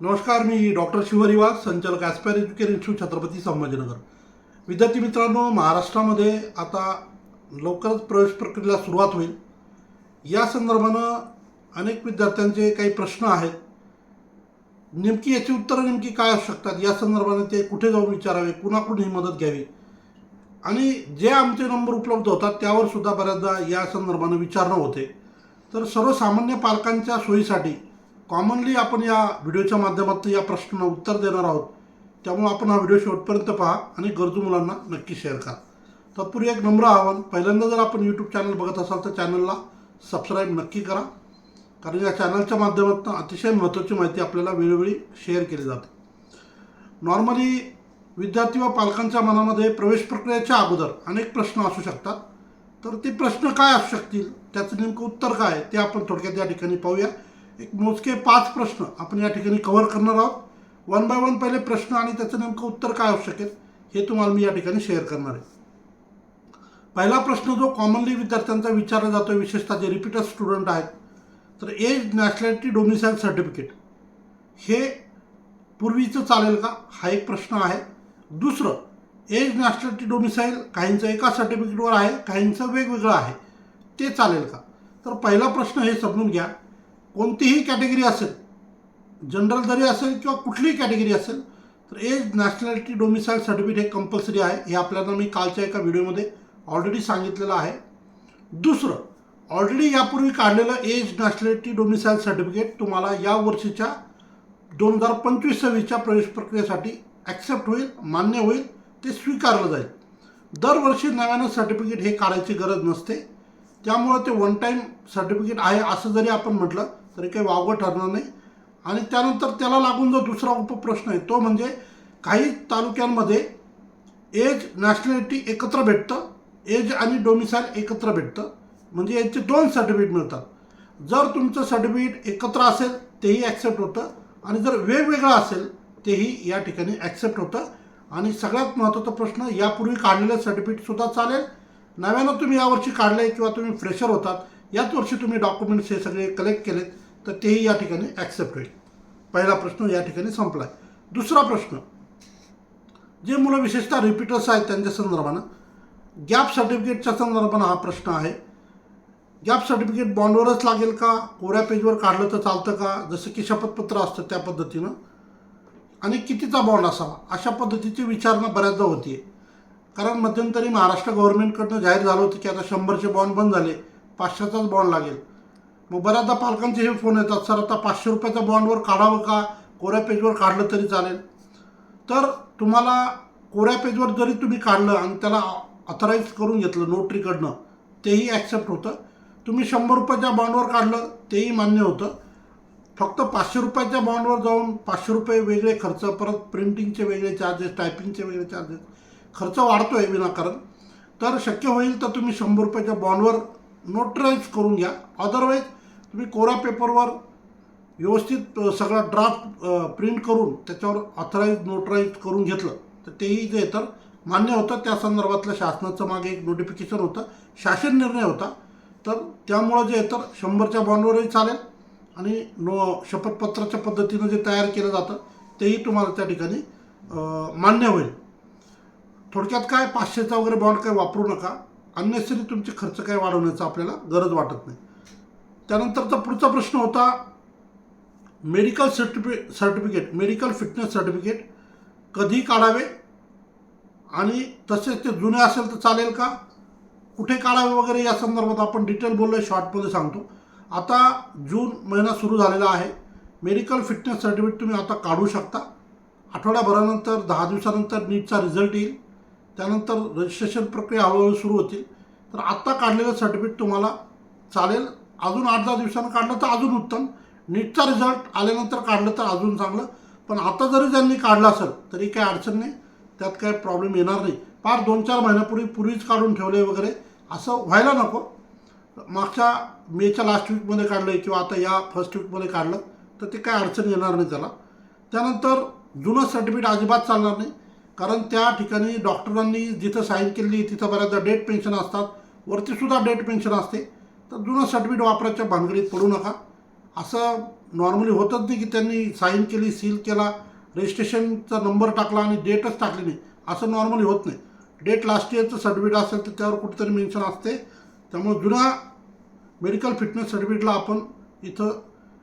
नमस्कार मी डॉक्टर शिवरिवास संचालक aspire education institute Chhatrapati Sambhajinagar. विद्यार्थी मित्रांनो महाराष्ट्रामध्ये आता लवकरच प्रवेश प्रक्रियेला सुरुवात होईल. या संदर्भानं अनेक विद्यार्थ्यांचे काही प्रश्न आहेत. नेमकी याची उत्तरं नेमकी काय असू शकतात? या संदर्भाने ते कुठे जाऊन विचारावे? कुणाकडून ही मदत घ्यावी? आणि जे आमचे नंबर उपलब्ध होतात त्यावर सुद्धा बऱ्याचदा या संदर्भानं विचारणं होते. तर सर्वसामान्य पालकांच्या सोयीसाठी कॉमनली आपण या व्हिडिओच्या माध्यमातून या प्रश्नांना उत्तर देणार आहोत. त्यामुळे आपण हा व्हिडिओ शेवटपर्यंत पहा आणि गरजू मुलांना नक्की शेअर करा. तत्पूर्वी एक नम्र आव्हान पहिल्यांदा जर आपण यूट्यूब चॅनल बघत असाल तर चॅनलला सबस्क्राईब नक्की करा. कारण या चॅनलच्या माध्यमातून अतिशय महत्त्वाची माहिती आपल्याला वेळोवेळी शेअर केली जाते. नॉर्मली विद्यार्थी व पालकांच्या मनामध्ये प्रवेश प्रक्रियेच्या अगोदर अनेक प्रश्न असू शकतात. तर ते प्रश्न काय असू शकतील त्याचं नेमकं उत्तर काय आहे ते आपण थोडक्यात या ठिकाणी पाहूया. एक मोजके पाच प्रश्न आपण या ठिकाणी कव्हर करणार आहोत. वन बाय वन पहिले प्रश्न आणि त्याचं नेमकं उत्तर काय असू शकेल हे तुम्हाला मी या ठिकाणी शेअर करणार आहे. पहिला प्रश्न जो कॉमनली विद्यार्थ्यांचा विचारला जातो विशेषतः जे रिपीटर स्टुडंट आहेत तर एज नॅशनॅलिटी डोमिसाईल सर्टिफिकेट हे पूर्वीचं चालेल का? हा एक प्रश्न आहे. दुसरं एज नॅशनॅलिटी डोमिसाईल काहींचं एका सर्टिफिकेटवर आहे काहींचं वेगवेगळं आहे ते चालेल का? तर पहिला प्रश्न हे समजून घ्या. कोणतीही कॅटेगरी असेल जनरल जरी असेल किंवा कुठलीही कॅटेगरी असेल तर एज नॅशनॅलिटी डोमिसाईल सर्टिफिकेट हे कंपल्सरी आहे. हे आपल्याला मी कालच्या एका व्हिडिओमध्ये ऑलरेडी सांगितलेलं आहे. दुसरं ऑलरेडी यापूर्वी काढलेलं एज नॅशनॅलिटी डोमिसाईल सर्टिफिकेट तुम्हाला या वर्षीच्या दोन हजार पंचवीस सव्वीसच्या प्रवेश प्रक्रियेसाठी ॲक्सेप्ट होईल मान्य होईल ते स्वीकारलं जाईल. दरवर्षी नव्यानं सर्टिफिकेट हे काढायची गरज नसते. त्यामुळं ते वन टाईम सर्टिफिकेट आहे असं जरी आपण म्हटलं तरी काही वावगं ठरणार नाही. आणि त्यानंतर त्याला लागून जो दुसरा उपप्रश्न आहे तो म्हणजे काही तालुक्यांमध्ये एज नॅशनॅलिटी एकत्र भेटतं एज आणि डोमिसाईल एकत्र भेटतं. म्हणजे यांचे दोन सर्टिफिकेट मिळतात. जर तुमचं सर्टिफिकेट एकत्र असेल तेही ॲक्सेप्ट होतं. आणि जर वेगवेगळं असेल तेही या ठिकाणी ॲक्सेप्ट होतं. आणि सगळ्यात महत्त्वाचा प्रश्न यापूर्वी काढलेलं सर्टिफिकेटसुद्धा चालेल. नव्यानं तुम्ही यावर्षी काढलं आहे किंवा तुम्ही फ्रेशर होतात याच वर्षी तुम्ही डॉक्युमेंट्स हे सगळे कलेक्ट केलेत. तर तेही या ठिकाणी ॲक्सेप्ट होईल. पहिला प्रश्न या ठिकाणी संपला आहे दुसरा प्रश्न जे मुलं विशेषतः रिपीटर्स आहेत त्यांच्या संदर्भानं गॅप सर्टिफिकेटच्या संदर्भानं हा प्रश्न आहे. गॅप सर्टिफिकेट बॉन्डवरच लागेल का? कोऱ्या पेजवर काढलं तर चालतं का? जसं की शपथपत्र असतं त्या पद्धतीनं. आणि कितीचा बॉन्ड असावा? अशा पद्धतीची विचारणा बऱ्याचदा होती आहे कारण मध्यंतरी महाराष्ट्र गव्हर्नमेंटकडनं जाहीर झालं होतं की आता शंभरचे बॉन्ड बंद झाले. पाचशेचाच बॉन्ड लागेल. मग बऱ्याचदा पालकांचे हे फोन येतात सर आता पाचशे रुपयाच्या बॉन्डवर काढावं का? कोऱ्या पेजवर काढलं तरी चालेल. तर तुम्हाला कोऱ्या पेजवर जरी तुम्ही काढलं आणि त्याला ऑथराईज करून घेतलं नोटरीकडनं तेही ॲक्सेप्ट होतं. तुम्ही शंभर रुपयाच्या बॉन्डवर काढलं तेही मान्य होतं. फक्त पाचशे रुपयाच्या बॉन्डवर जाऊन पाचशे रुपये वेगळे खर्च परत प्रिंटिंगचे वेगळे चार्जेस टायपिंगचे वेगळे चार्जेस खर्च वाढतो आहे विनाकारण. तर शक्य होईल तर तुम्ही शंभर रुपयाच्या बॉन्डवर नोटराईज करून घ्या. अदरवाईज तुम्ही कोरा पेपरवर व्यवस्थित सगळा ड्राफ्ट प्रिंट करून त्याच्यावर ऑथराईज नोटराईज करून घेतलं तर तेही जे तर मान्य होतं. त्या संदर्भातलं शासनाचं मागे एक नोटिफिकेशन होतं. शासन निर्णय होता. तर त्यामुळं जे तर शंभरच्या बॉन्डवरही चालेल आणि नो शपथपत्राच्या पद्धतीनं जे तयार केलं जातं तेही तुम्हाला त्या ठिकाणी मान्य होईल. थोडक्यात काय पाचशेचा वगैरे बॉन्ड काही वापरू नका. अननेसरी तुमचे खर्च काही वाढवण्याचा आपल्याला गरज वाटत नाही. त्यानंतरचा पुढचा प्रश्न होता medical certificate certificate medical fitness certificate कधी काढावे? आणि तसेच ते जुने असेल तर चालेल का? कुठे काढावे वगैरे? या संदर्भात आपण डिटेल बोललो आहे शॉर्टमध्ये सांगतो. आता जून महिना सुरू झालेला आहे. मेडिकल फिटनेस सर्टिफिकेट तुम्ही आता काढू शकता. आठवड्याभरानंतर दहा दिवसानंतर नीटचा रिझल्ट येईल. त्यानंतर रजिस्ट्रेशन प्रक्रिया हळूहळू सुरू होतील. तर आत्ता काढलेलं सर्टिफिकेट तुम्हाला चालेल. अजून आठ दहा दिवसानं काढलं तर अजून उत्तम. नीटचा रिझल्ट आल्यानंतर काढलं तर अजून चांगलं. पण आता जरी त्यांनी काढलं असेल तरी काही अडचण नाही. त्यात काही प्रॉब्लेम येणार नाही. फार दोन चार महिन्यापूर्वी पूर्वीच काढून ठेवले वगैरे. असं व्हायला नको. मागच्या मेच्या लास्ट वीकमध्ये काढलं आहे किंवा आता या फर्स्ट वीकमध्ये काढलं तर ते काय अडचण येणार नाही त्याला. त्यानंतर जुनं सर्टिफिकेट अजिबात चालणार नाही. कारण त्या ठिकाणी डॉक्टरांनी जिथं साईन केली तिथं बऱ्याचदा डेट पेन्शन असतात. वरतीसुद्धा डेट पेन्शन असते. तर जुनं सर्टिफिकेट वापरायच्या भानगडीत पडू नका. असं नॉर्मली होतच नाही की त्यांनी साईन केली सील केला रजिस्ट्रेशनचा नंबर टाकला आणि डेटच टाकली नाही. असं नॉर्मली होत नाही. डेट लास्ट इयरचं सर्टिफिकेट असेल तर त्यावर कुठेतरी मेन्शन असते. त्यामुळे जुना मेडिकल फिटनेस सर्टिफिकेटला आपण इथं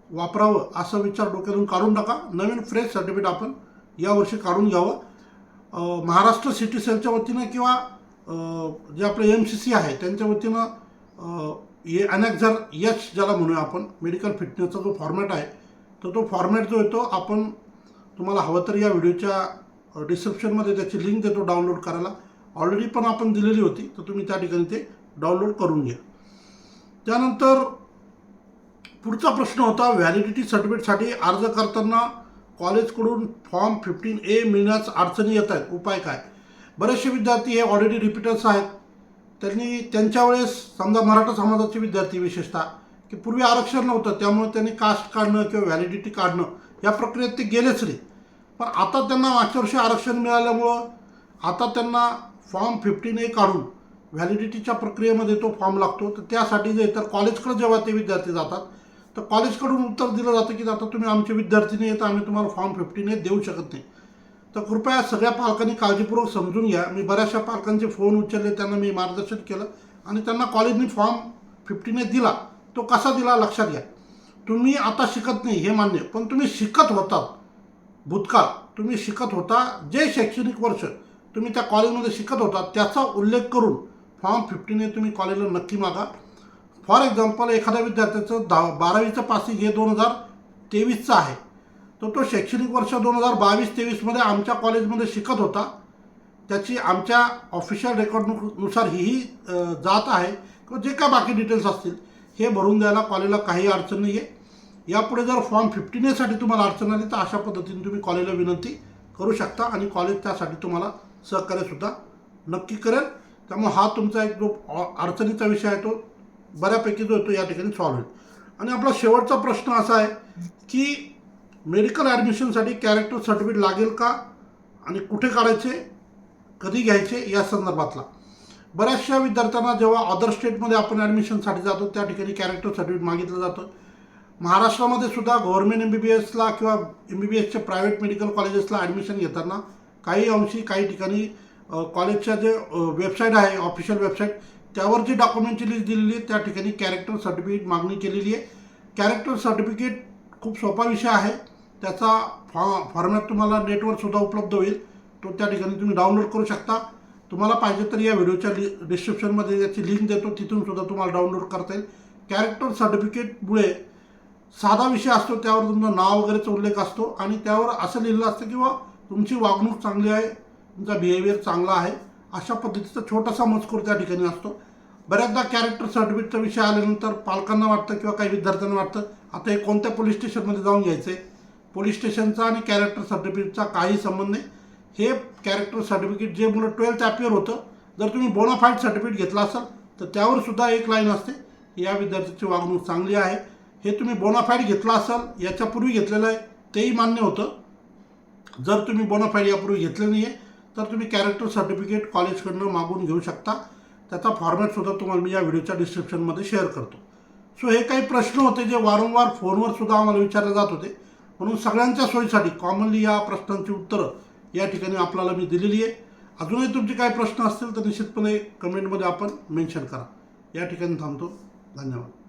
वापरावं असा विचार डोक्यातून काढून टाका. नवीन फ्रेश सर्टिफिकेट आपण यावर्षी काढून घ्यावं. महाराष्ट्र सिटी सेलच्या वतीनं किंवा जे आपलं एम सी सी आहे त्यांच्या वतीनं ये अनेक जर यच ज्याला म्हणूया आपण मेडिकल फिटनेसचा जो फॉर्मॅट आहे तर तो फॉर्मॅट जो येतो आपण तुम्हाला हवं तर या व्हिडिओच्या डिस्क्रिप्शनमध्ये त्याची लिंक देतो डाउनलोड करायला. ऑलरेडी पण आपण दिलेली होती तर तुम्ही त्या ठिकाणी ते डाउनलोड करून घ्या. त्यानंतर पुढचा प्रश्न होता व्हॅलिडिटी सर्टिफिकेटसाठी अर्ज करताना कॉलेजकडून फॉर्म फिफ्टीन ए मिळण्यास अडचणी येत आहेत. उपाय काय? बरेचसे विद्यार्थी हे ऑलरेडी रिपीटर्स आहेत. त्यांनी त्यांच्या वेळेस समजा मराठा समाजाचे विद्यार्थी विशेषतः की पूर्वी आरक्षण नव्हतं त्यामुळे त्यांनी कास्ट काढणं किंवा व्हॅलिडिटी काढणं या प्रक्रियेत ते गेलेच नाही पण आता त्यांना मागच्या वर्षी आरक्षण मिळाल्यामुळं आता त्यांना फॉर्म फिफ्टीन ए काढून व्हॅलिडिटीच्या प्रक्रियेमध्ये तो फॉर्म लागतो. तर त्यासाठी जे तर कॉलेजकडे जेव्हा ते विद्यार्थी जातात तर कॉलेजकडून उत्तर दिलं जातं की आता तुम्ही आमचे विद्यार्थी नाही तर आम्ही तुम्हाला फॉर्म फिफ्टीन ए देऊ शकत नाही. तर कृपया सगळ्या पालकांनी काळजीपूर्वक समजून घ्या. मी बऱ्याचशा पालकांचे फोन उचलले त्यांना मी मार्गदर्शन केलं आणि त्यांना कॉलेजनी फॉर्म फिफ्टीने दिला. तो कसा दिला लक्षात घ्या. तुम्ही आता शिकत नाही हे मान्य. पण तुम्ही शिकत होतात भूतकाळ. तुम्ही शिकत होता जे शैक्षणिक वर्ष. तुम्ही त्या कॉलेजमध्ये शिकत होता त्याचा उल्लेख करून फॉर्म फिफ्टीने तुम्ही कॉलेजला नक्की मागा. फॉर एक्झाम्पल एखाद्या विद्यार्थ्याचं दहा बारावीचं पासिंग हे दोन हजार तेवीसचं आहे. तर तो शैक्षणिक वर्ष दोन हजार बावीस तेवीसमध्ये आमच्या कॉलेजमध्ये शिकत होता. त्याची आमच्या ऑफिशियल रेकॉर्डनुसार हीही जात आहे. किंवा जे काय बाकी डिटेल्स असतील हे भरून द्यायला कॉलेजला काही अडचण नाही आहे यापुढे जर फॉर्म फिफ्टीन एसाठी तुम्हाला अडचण आली तर अशा पद्धतीने तुम्ही कॉलेजला विनंती करू शकता आणि कॉलेज त्यासाठी तुम्हाला सहकार्यसुद्धा नक्की करेल. त्यामुळे हा तुमचा एक जो अडचणीचा विषय आहे तो बऱ्यापैकी जो येतो तो या ठिकाणी सॉल्व्ह होईल. आणि आपला शेवटचा प्रश्न असा आहे की मेडिकल ॲडमिशनसाठी कॅरेक्टर सर्टिफिकेट लागेल का? आणि कुठे काढायचे? कधी घ्यायचे? या संदर्भातला. बऱ्याचशा विद्यार्थ्यांना जेव्हा अदर स्टेटमध्ये आपण ॲडमिशनसाठी जातो त्या ठिकाणी कॅरेक्टर सर्टिफिकेट मागितलं जातं. महाराष्ट्रामध्ये सुद्धा गव्हर्मेंट एम बी बी एसला किंवा एम बी बी एसच्या प्रायव्हेट मेडिकल कॉलेजेसला ॲडमिशन घेताना काही अंशी काही ठिकाणी कॉलेजच्या जे वेबसाईट आहे ऑफिशियल वेबसाईट त्यावर जी डॉक्युमेंटची लिस्ट दिलेली आहे त्या ठिकाणी कॅरेक्टर सर्टिफिकेट मागणी केलेली आहे. कॅरेक्टर सर्टिफिकेट खूप सोपा विषय आहे. त्याचा फॉ फॉर्मॅट तुम्हाला नेटवर सुद्धा उपलब्ध होईल. तो त्या ठिकाणी तुम्ही डाउनलोड करू शकता. तुम्हाला पाहिजे तर या व्हिडिओच्या लि डिस्क्रिप्शनमध्ये याची लिंक देतो. तिथून सुद्धा तुम्हाला डाउनलोड करता येईल. कॅरेक्टर सर्टिफिकेटमुळे साधा विषय असतो त्यावर तुमचं नाव वगैरेचा उल्लेख असतो आणि त्यावर असं लिहिलं असतं की बा तुमची वागणूक चांगली आहे तुमचा बिहेवियर चांगला आहे अशा पद्धतीचा छोटासा मजकूर त्या ठिकाणी असतो. बऱ्याचदा कॅरेक्टर सर्टिफिकेटचा विषय आल्यानंतर पालकांना वाटतं किंवा काही विद्यार्थ्यांना वाटतं आता हे कोणत्या पोलीस स्टेशनमध्ये जाऊन घ्यायचं आहे पोलीस स्टेशनचा आणि कॅरेक्टर सर्टिफिकेटचा काही संबंध नाही. हे कॅरेक्टर सर्टिफिकेट जे मुलं ट्वेल्थ ॲपियर होतं जर तुम्ही बोनाफाईड सर्टिफिकेट घेतला असाल तर त्यावर सुद्धा एक लाईन असते. या विद्यार्थ्याची वागणूक चांगली आहे. हे तुम्ही बोनाफाईड घेतला असाल याच्यापूर्वी घेतलेलं आहे तेही मान्य होतं. जर तुम्ही बोनाफाईड यापूर्वी घेतलं नाही आहे तर तुम्ही कॅरेक्टर सर्टिफिकेट कॉलेजकडनं मागून घेऊ शकता. त्याचा फॉर्मॅटसुद्धा तुम्हाला मी या व्हिडिओच्या डिस्क्रिप्शनमध्ये शेअर करतो. सो हे काही प्रश्न होते जे वारंवार फोनवर सुद्धा आम्हाला विचारले जात होते. म्हणून सगळ्यांच्या सोयीसाठी कॉमनली या प्रश्नांची उत्तरं या ठिकाणी आपल्याला मी दिलेली आहे. अजूनही तुमचे काही प्रश्न असतील तर निश्चितपणे कमेंटमध्ये आपण मेन्शन करा. या ठिकाणी थांबतो. धन्यवाद.